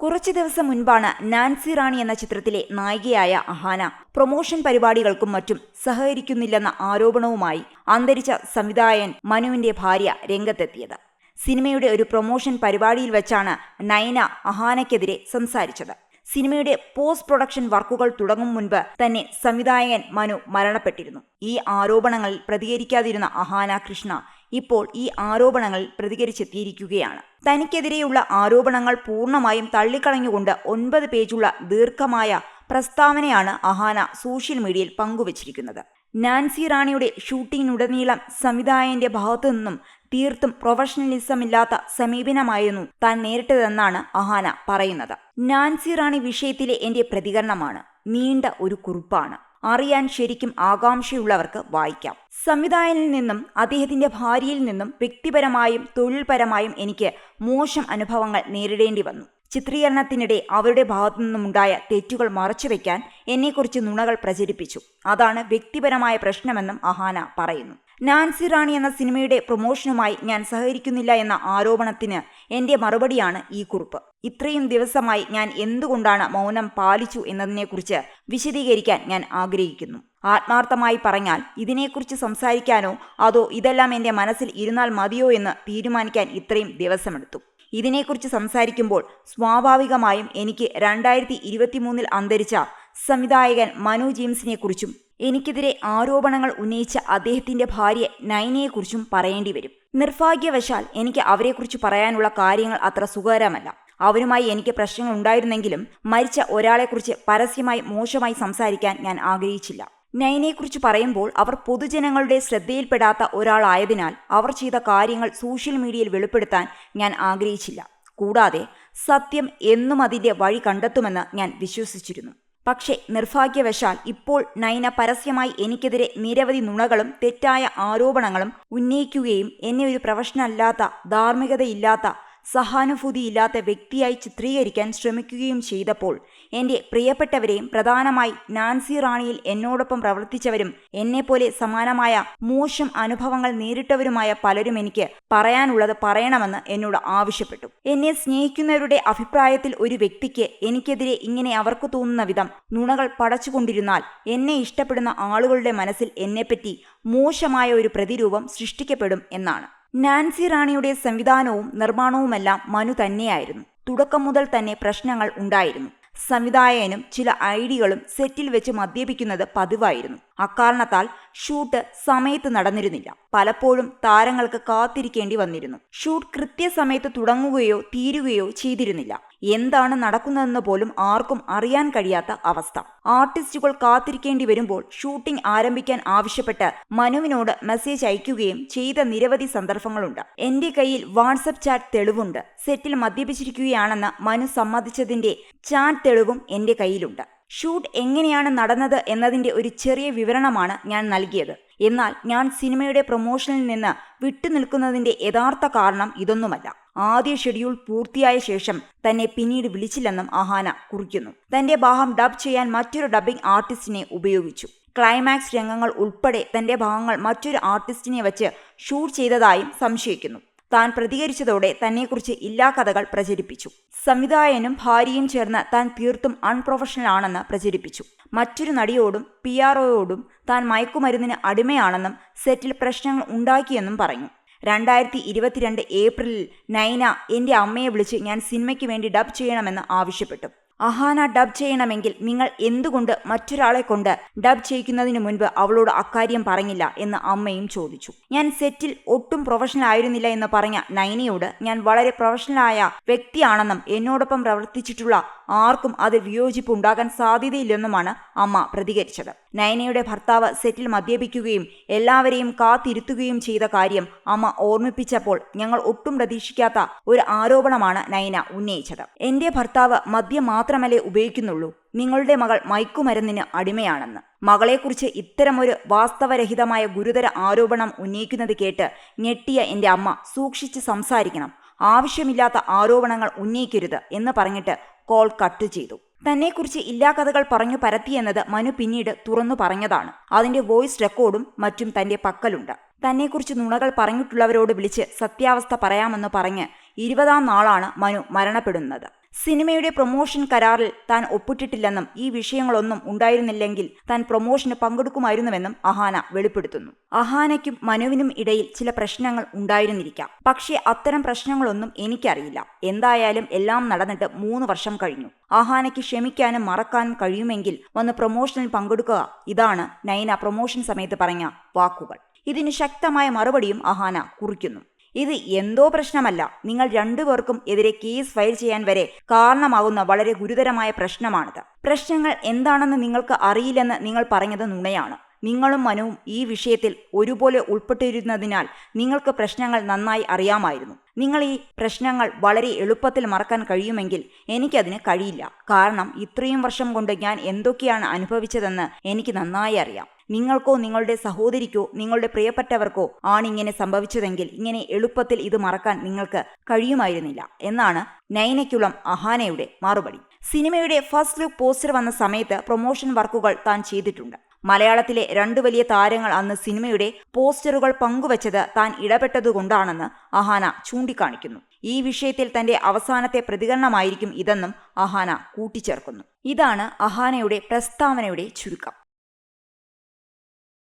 കുറച്ചു ദിവസം മുൻപാണ് നാൻസി റാണി എന്ന ചിത്രത്തിലെ നായികയായ അഹാന പ്രൊമോഷൻ പരിപാടികൾക്കും മറ്റും സഹകരിക്കുന്നില്ലെന്ന ആരോപണവുമായി അന്തരിച്ച സംവിധായകൻ മനുവിന്റെ ഭാര്യ രംഗത്തെത്തിയത്. സിനിമയുടെ ഒരു പ്രൊമോഷൻ പരിപാടിയിൽ വെച്ചാണ് നയന അഹാനയ്ക്കെതിരെ സംസാരിച്ചത്. സിനിമയുടെ പോസ്റ്റ് പ്രൊഡക്ഷൻ വർക്കുകൾ തുടങ്ങും മുൻപ് തന്നെ സംവിധായകൻ മനു മരണപ്പെട്ടിരുന്നു. ഈ ആരോപണങ്ങളിൽ പ്രതികരിക്കാതിരുന്ന അഹാന കൃഷ്ണ ഇപ്പോൾ ഈ ആരോപണങ്ങൾ പ്രതികരിച്ചെത്തിയിരിക്കുകയാണ്. തനിക്കെതിരെയുള്ള ആരോപണങ്ങൾ പൂർണമായും തള്ളിക്കളഞ്ഞുകൊണ്ട് ഒൻപത് പേജുള്ള ദീർഘമായ പ്രസ്താവനയാണ് അഹാന സോഷ്യൽ മീഡിയയിൽ പങ്കുവച്ചിരിക്കുന്നത്. നാൻസി റാണിയുടെ ഷൂട്ടിങ്ങിനുടനീളം സംവിധായകന്റെ ഭാഗത്തു നിന്നും തീർത്തും പ്രൊഫഷണലിസം ഇല്ലാത്ത സമീപനമായിരുന്നു താൻ നേരിട്ടതെന്നാണ് അഹാന പറയുന്നത്. നാൻസി റാണി വിഷയത്തിലെ എന്റെ പ്രതികരണമാണ്. നീണ്ട ഒരു കുറിപ്പാണ്. അറിയാൻ ശരിക്കും ആകാംക്ഷയുള്ളവർക്ക് വായിക്കാം. സംവിധായകനിൽ നിന്നും അദ്ദേഹത്തിന്റെ ഭാര്യയിൽ നിന്നും വ്യക്തിപരമായും തൊഴിൽപരമായും എനിക്ക് മോശം അനുഭവങ്ങൾ നേരിടേണ്ടി വന്നു. ചിത്രീകരണത്തിനിടെ അവരുടെ ഭാഗത്തു നിന്നുമുണ്ടായ തെറ്റുകൾ മറച്ചുവെക്കാൻ എന്നെക്കുറിച്ച് നുണകൾ പ്രചരിപ്പിച്ചു. അതാണ് വ്യക്തിപരമായ പ്രശ്നമെന്നും അഹാന പറയുന്നു. നാൻസി റാണി എന്ന സിനിമയുടെ പ്രൊമോഷനുമായി ഞാൻ സഹകരിക്കുന്നില്ല എന്ന ആരോപണത്തിന് എന്റെ മറുപടിയാണ് ഈ കുറിപ്പ്. ഇത്രയും ദിവസമായി ഞാൻ എന്തുകൊണ്ടാണ് മൗനം പാലിച്ചു എന്നതിനെക്കുറിച്ച് വിശദീകരിക്കാൻ ഞാൻ ആഗ്രഹിക്കുന്നു. ആത്മാർത്ഥമായി പറഞ്ഞാൽ ഇതിനെക്കുറിച്ച് സംസാരിക്കാനോ അതോ ഇതെല്ലാം എന്റെ മനസ്സിൽ ഇരുന്നാൽ മതിയോ എന്ന് തീരുമാനിക്കാൻ ഇത്രയും ദിവസമെടുത്തു. ഇതിനെക്കുറിച്ച് സംസാരിക്കുമ്പോൾ സ്വാഭാവികമായും എനിക്ക് രണ്ടായിരത്തി ഇരുപത്തിമൂന്നിൽ അന്തരിച്ച സംവിധായകൻ മനു ജെയിംസിനെ കുറിച്ചും എനിക്കെതിരെ ആരോപണങ്ങൾ ഉന്നയിച്ച അദ്ദേഹത്തിന്റെ ഭാര്യ നൈനയെക്കുറിച്ചും പറയേണ്ടി വരും. നിർഭാഗ്യവശാൽ എനിക്ക് അവരെക്കുറിച്ച് പറയാനുള്ള കാര്യങ്ങൾ അത്ര സുഖകരമല്ല. അവരുമായി എനിക്ക് പ്രശ്നങ്ങൾ ഉണ്ടായിരുന്നെങ്കിലും മരിച്ച ഒരാളെക്കുറിച്ച് പരസ്യമായി മോശമായി സംസാരിക്കാൻ ഞാൻ ആഗ്രഹിച്ചില്ല. നൈനയെക്കുറിച്ച് പറയുമ്പോൾ അവർ പൊതുജനങ്ങളുടെ ശ്രദ്ധയിൽപ്പെടാത്ത ഒരാളായതിനാൽ അവർ ചെയ്ത കാര്യങ്ങൾ സോഷ്യൽ മീഡിയയിൽ വെളിപ്പെടുത്താൻ ഞാൻ ആഗ്രഹിച്ചില്ല. കൂടാതെ സത്യം എന്നും അതിന്റെ വഴി കണ്ടെത്തുമെന്ന് ഞാൻ വിശ്വസിച്ചിരുന്നു. പക്ഷേ നിർഭാഗ്യവശാൽ ഇപ്പോൾ നൈന പരസ്യമായി എനിക്കെതിരെ നിരവധി നുണകളും തെറ്റായ ആരോപണങ്ങളും ഉന്നയിക്കുകയും എന്നെ ഒരു പ്രൊഫഷണലല്ലാത്ത ധാർമ്മികതയില്ലാത്ത സഹാനുഭൂതിയില്ലാത്ത വ്യക്തിയായി ചിത്രീകരിക്കാൻ ശ്രമിക്കുകയും ചെയ്തപ്പോൾ എന്റെ പ്രിയപ്പെട്ടവരെയും പ്രധാനമായി നാൻസി റാണിയിൽ എന്നോടൊപ്പം പ്രവർത്തിച്ചവരും എന്നെപ്പോലെ സമാനമായ മോശം അനുഭവങ്ങൾ നേരിട്ടവരുമായ പലരും എനിക്ക് പറയാനുള്ളത് പറയണമെന്ന് എന്നോട് ആവശ്യപ്പെട്ടു. എന്നെ സ്നേഹിക്കുന്നവരുടെ അഭിപ്രായത്തിൽ ഒരു വ്യക്തിക്ക് എനിക്കെതിരെ ഇങ്ങനെ അവർക്ക് തോന്നുന്ന വിധം നുണകൾ പടച്ചുകൊണ്ടിരുന്നാൽ എന്നെ ഇഷ്ടപ്പെടുന്ന ആളുകളുടെ മനസ്സിൽ എന്നെപ്പറ്റി മോശമായ ഒരു പ്രതിരൂപം സൃഷ്ടിക്കപ്പെടും എന്നാണ്. നാൻസി റാണിയുടെ സംവിധാനവും നിർമ്മാണവുമെല്ലാം മനു തന്നെയായിരുന്നു. തുടക്കം മുതൽ തന്നെ പ്രശ്നങ്ങൾ ഉണ്ടായിരുന്നു. സംവിധായകനും ചില ഐഡികളും സെറ്റിൽ വെച്ച് മദ്യപിക്കുന്നത് പതിവായിരുന്നു. അക്കാരണത്താൽ ഷൂട്ട് സമയത്ത് നടന്നിരുന്നില്ല. പലപ്പോഴും താരങ്ങൾക്ക് കാത്തിരിക്കേണ്ടി വന്നിരുന്നു. ഷൂട്ട് കൃത്യസമയത്ത് തുടങ്ങുകയോ തീരുകയോ ചെയ്തിരുന്നില്ല. എന്താണ് നടക്കുന്നതെന്ന് പോലും ആർക്കും അറിയാൻ കഴിയാത്ത അവസ്ഥ. ആർട്ടിസ്റ്റുകൾ കാത്തിരിക്കേണ്ടി വരുമ്പോൾ ഷൂട്ടിംഗ് ആരംഭിക്കാൻ ആവശ്യപ്പെട്ട് മനുവിനോട് മെസ്സേജ് അയക്കുകയും ചെയ്ത നിരവധി സന്ദർഭങ്ങളുണ്ട്. എന്റെ കയ്യിൽ വാട്സപ്പ് ചാറ്റ് തെളിവുണ്ട്. സെറ്റിൽ മദ്യപിച്ചിരിക്കുകയാണെന്ന് മനു സമ്മതിച്ചതിന്റെ ചാറ്റ് തെളിവും എന്റെ കയ്യിലുണ്ട്. ഷൂട്ട് എങ്ങനെയാണ് നടന്നത് എന്നതിന്റെ ഒരു ചെറിയ വിവരണമാണ് ഞാൻ നൽകിയത്. എന്നാൽ ഞാൻ സിനിമയുടെ പ്രൊമോഷനിൽ നിന്ന് വിട്ടുനിൽക്കുന്നതിന്റെ യഥാർത്ഥ കാരണം ഇതൊന്നുമല്ല. ആദ്യ ഷെഡ്യൂൾ പൂർത്തിയായ ശേഷം തന്നെ പിന്നീട് വിളിച്ചില്ലെന്നും അഹാന കുറിക്കുന്നു. തന്റെ ഭാഗം ഡബ് ചെയ്യാൻ മറ്റൊരു ഡബ്ബിംഗ് ആർട്ടിസ്റ്റിനെ ഉപയോഗിച്ചു. ക്ലൈമാക്സ് രംഗങ്ങൾ ഉൾപ്പെടെ തന്റെ ഭാഗങ്ങൾ മറ്റൊരു ആർട്ടിസ്റ്റിനെ വെച്ച് ഷൂട്ട് ചെയ്തതായും സംശയിക്കുന്നു. താൻ പ്രതികരിച്ചതോടെ തന്നെക്കുറിച്ച് ഇല്ലാ കഥകൾ പ്രചരിപ്പിച്ചു. സംവിധായകനും ഭാര്യയും ചേർന്ന് താൻ തീർത്തും അൺപ്രൊഫഷണൽ ആണെന്ന് പ്രചരിപ്പിച്ചു. മറ്റൊരു നടിയോടും പി ആർഒയോടും താൻ മയക്കുമരുന്നിന് അടിമയാണെന്നും സെറ്റിൽ പ്രശ്നങ്ങൾ ഉണ്ടാക്കിയെന്നും പറഞ്ഞു. രണ്ടായിരത്തി ഇരുപത്തിരണ്ട് ഏപ്രിലിൽ നൈന എന്റെ അമ്മയെ വിളിച്ച് ഞാൻ സിനിമയ്ക്ക് വേണ്ടി ഡബ് ചെയ്യണമെന്ന് ആവശ്യപ്പെട്ടു. അഹാന ഡബ് ചെയ്യണമെങ്കിൽ നിങ്ങൾ എന്തുകൊണ്ട് മറ്റൊരാളെ കൊണ്ട് ഡബ് ചെയ്യിക്കുന്നതിന് മുൻപ് അവളോട് അക്കാര്യം പറഞ്ഞില്ല എന്ന് അമ്മയും ചോദിച്ചു. ഞാൻ സെറ്റിൽ ഒട്ടും പ്രൊഫഷണൽ ആയിരുന്നില്ല എന്ന് പറഞ്ഞ നൈനയോട് ഞാൻ വളരെ പ്രൊഫഷണലായ വ്യക്തിയാണെന്നും എന്നോടൊപ്പം പ്രവർത്തിച്ചിട്ടുള്ള ആർക്കും അത് വിയോജിപ്പ് ഉണ്ടാകാൻ സാധ്യതയില്ലെന്നുമാണ് അമ്മ പ്രതികരിച്ചത്. നയനയുടെ ഭർത്താവ് സെറ്റിൽ മദ്യപിക്കുകയും എല്ലാവരെയും കാത്തിരുത്തുകയും ചെയ്ത കാര്യം അമ്മ ഓർമ്മിപ്പിച്ചപ്പോൾ ഞങ്ങൾ ഒട്ടും പ്രതീക്ഷിക്കാത്ത ഒരു ആരോപണമാണ് നയന ഉന്നയിച്ചത്. എന്റെ ഭർത്താവ് മദ്യം മാത്രമല്ലേ ഉപയോഗിക്കുന്നുള്ളൂ. നിങ്ങളുടെ മകൾ മയക്കുമരുന്നിന് അടിമയാണെന്ന്. മകളെക്കുറിച്ച് ഇത്തരമൊരു വാസ്തവരഹിതമായ ഗുരുതര ആരോപണം ഉന്നയിക്കുന്നത് കേട്ട് ഞെട്ടിയ എന്റെ അമ്മ സൂക്ഷിച്ച് സംസാരിക്കണം. ആവശ്യമില്ലാത്ത ആരോപണങ്ങൾ ഉന്നയിക്കരുത് എന്ന് പറഞ്ഞിട്ട് കോൾ കട്ട് ചെയ്തു. തന്നെക്കുറിച്ച് ഇല്ലാ കഥകൾ പറഞ്ഞു പരത്തിയെന്നത് മനു പിന്നീട് തുറന്നു പറഞ്ഞതാണ്. അതിന്റെ വോയിസ് റെക്കോർഡും മറ്റും തന്റെ പക്കലുണ്ട്. തന്നെക്കുറിച്ച് നുണകൾ പറഞ്ഞിട്ടുള്ളവരോട് വിളിച്ച് സത്യാവസ്ഥ പറയാമെന്ന് പറഞ്ഞ് ഇരുപതാം നാളാണ് മനു മരണപ്പെടുന്നത്. സിനിമയുടെ പ്രൊമോഷൻ കരാറിൽ താൻ ഒപ്പിട്ടിട്ടില്ലെന്നും ഈ വിഷയങ്ങളൊന്നും ഉണ്ടായിരുന്നില്ലെങ്കിൽ താൻ പ്രൊമോഷന് പങ്കെടുക്കുമായിരുന്നുവെന്നും അഹാന വെളിപ്പെടുത്തുന്നു. അഹാനയ്ക്കും മനുവിനും ഇടയിൽ ചില പ്രശ്നങ്ങൾ ഉണ്ടായിരുന്നിരിക്കാം. പക്ഷേ അത്തരം പ്രശ്നങ്ങളൊന്നും എനിക്കറിയില്ല. എന്തായാലും എല്ലാം നടന്നിട്ട് മൂന്ന് വർഷം കഴിഞ്ഞു. അഹാനയ്ക്ക് ക്ഷമിക്കാനും മറക്കാനും കഴിയുമെങ്കിൽ വന്ന് പ്രൊമോഷനിൽ പങ്കെടുക്കുക. ഇതാണ് നൈന പ്രൊമോഷൻ സമയത്ത് പറഞ്ഞ വാക്കുകൾ. ഇതിന് ശക്തമായ മറുപടിയും അഹാന കുറിക്കുന്നു. ഇത് എന്തോ പ്രശ്നമല്ല. നിങ്ങൾ രണ്ടുപേർക്കും എതിരെ കേസ് ഫയൽ ചെയ്യാൻ വരെ കാരണമാകുന്ന വളരെ ഗുരുതരമായ പ്രശ്നമാണിത്. പ്രശ്നങ്ങൾ എന്താണെന്ന് നിങ്ങൾക്ക് അറിയില്ലെന്ന് നിങ്ങൾ പറഞ്ഞത് നുണയാണ്. നിങ്ങളും മനുവും ഈ വിഷയത്തിൽ ഒരുപോലെ ഉൾപ്പെട്ടിരുന്നതിനാൽ നിങ്ങൾക്ക് പ്രശ്നങ്ങൾ നന്നായി അറിയാമായിരുന്നു. നിങ്ങൾ ഈ പ്രശ്നങ്ങൾ വളരെ എളുപ്പത്തിൽ മറക്കാൻ കഴിയുമെങ്കിൽ എനിക്കതിന് കഴിയില്ല. കാരണം ഇത്രയും വർഷം കൊണ്ട് ഞാൻ എന്തൊക്കെയാണ് അനുഭവിച്ചതെന്ന് എനിക്ക് നന്നായി അറിയാം. നിങ്ങൾക്കോ നിങ്ങളുടെ സഹോദരിക്കോ നിങ്ങളുടെ പ്രിയപ്പെട്ടവർക്കോ ആണിങ്ങനെ സംഭവിച്ചതെങ്കിൽ ഇങ്ങനെ എളുപ്പത്തിൽ ഇത് മറക്കാൻ നിങ്ങൾക്ക് കഴിയുമായിരുന്നില്ല എന്നാണ് നൈനയ്ക്കുളം അഹാനയുടെ മറുപടി. സിനിമയുടെ ഫസ്റ്റ് ലുക്ക് പോസ്റ്റർ വന്ന സമയത്ത് പ്രൊമോഷൻ വർക്കുകൾ താൻ ചെയ്തിട്ടുണ്ട്. മലയാളത്തിലെ രണ്ടു വലിയ താരങ്ങൾ അന്ന് സിനിമയുടെ പോസ്റ്ററുകൾ പങ്കുവച്ചത് താൻ ഇടപെട്ടതുകൊണ്ടാണെന്ന് അഹാന ചൂണ്ടിക്കാണിക്കുന്നു. ഈ വിഷയത്തിൽ തന്റെ അവസാനത്തെ പ്രതികരണമായിരിക്കും ഇതെന്നും അഹാന കൂട്ടിച്ചേർക്കുന്നു. ഇതാണ് അഹാനയുടെ പ്രസ്താവനയുടെ ചുരുക്കം.